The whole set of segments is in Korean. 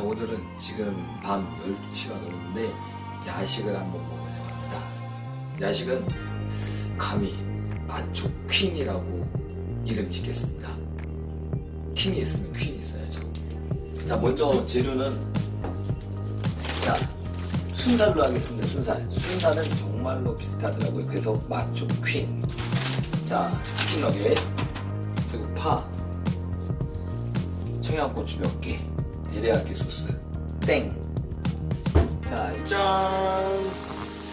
자, 오늘은 지금 밤 12시가 넘었는데 야식을 한번 먹으려고 합니다. 야식은 감히 마초 퀸이라고 이름 짓겠습니다. 킹이 있으면 퀸이 있어야죠. 자, 먼저 재료는 자, 순살로 하겠습니다. 순살. 순살은 정말로 비슷하더라고요. 그래서 마초 퀸. 자, 치킨 너겟, 그리고 파, 청양고추 몇 개, 데리야끼 소스, 땡. 자, 짠!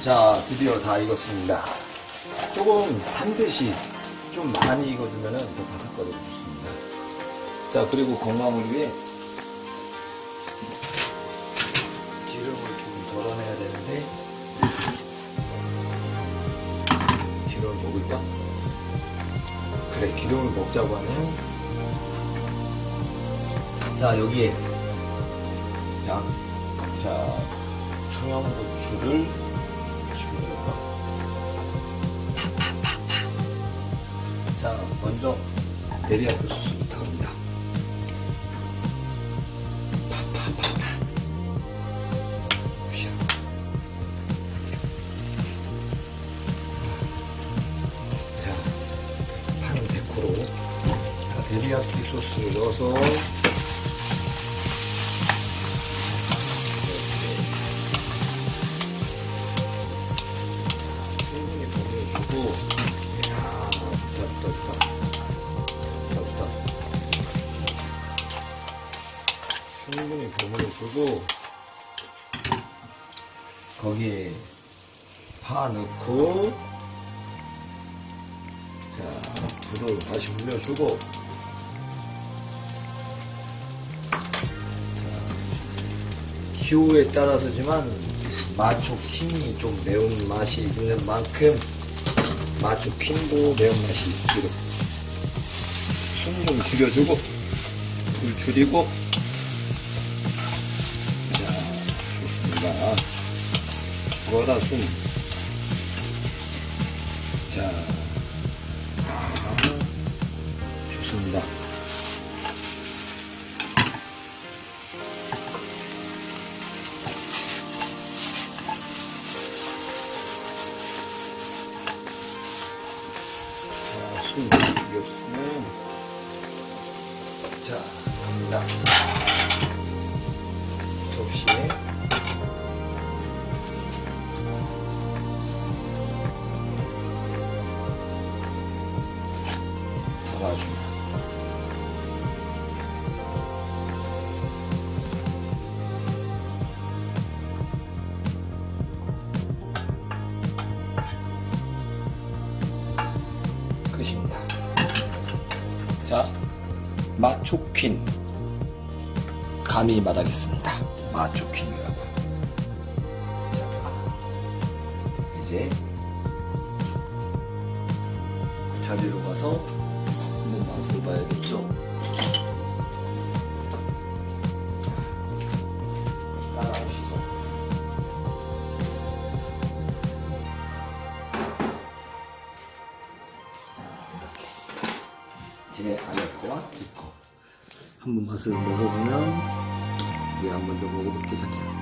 자, 드디어 다 익었습니다. 조금 반드시 좀 많이 익어주면 더 바삭거리고 좋습니다. 자, 그리고 건강을 위해 기름을 좀 덜어내야 되는데, 기름을 먹을까? 그래, 기름을 먹자고 하네요. 자, 여기에, 양, 자, 청양고추를 집어넣을까? 자, 먼저 데리야끼 소스부터 합니다. 파파파파. 샤. 자, 파는 데코로 자, 데리야끼 소스를 넣어서 버무려주고 거기에 파 넣고 자 불을 다시 올려주고 자, 기호에 따라서지만 마초 킹이 좀 매운 맛이 있는 만큼 마초 킹도 매운맛이 있기로. 숨 좀 줄여주고 불 줄이고 죽어라 숨 자, 아, 좋습니다. 자, 숨 죽였으면 자, 갑니다. 접시에 담아줍니다. 끝입니다. 자, 마초퀸. 감히 말하겠습니다. 마초퀸이라고. 자, 이제 자리로 가서 한번 맛을 봐야겠죠? 따라오시죠. 자, 이렇게. 제 안에 거와 제 거. 한번 맛을 먹어보면, 얘 한번 더 먹어볼게, 자기야.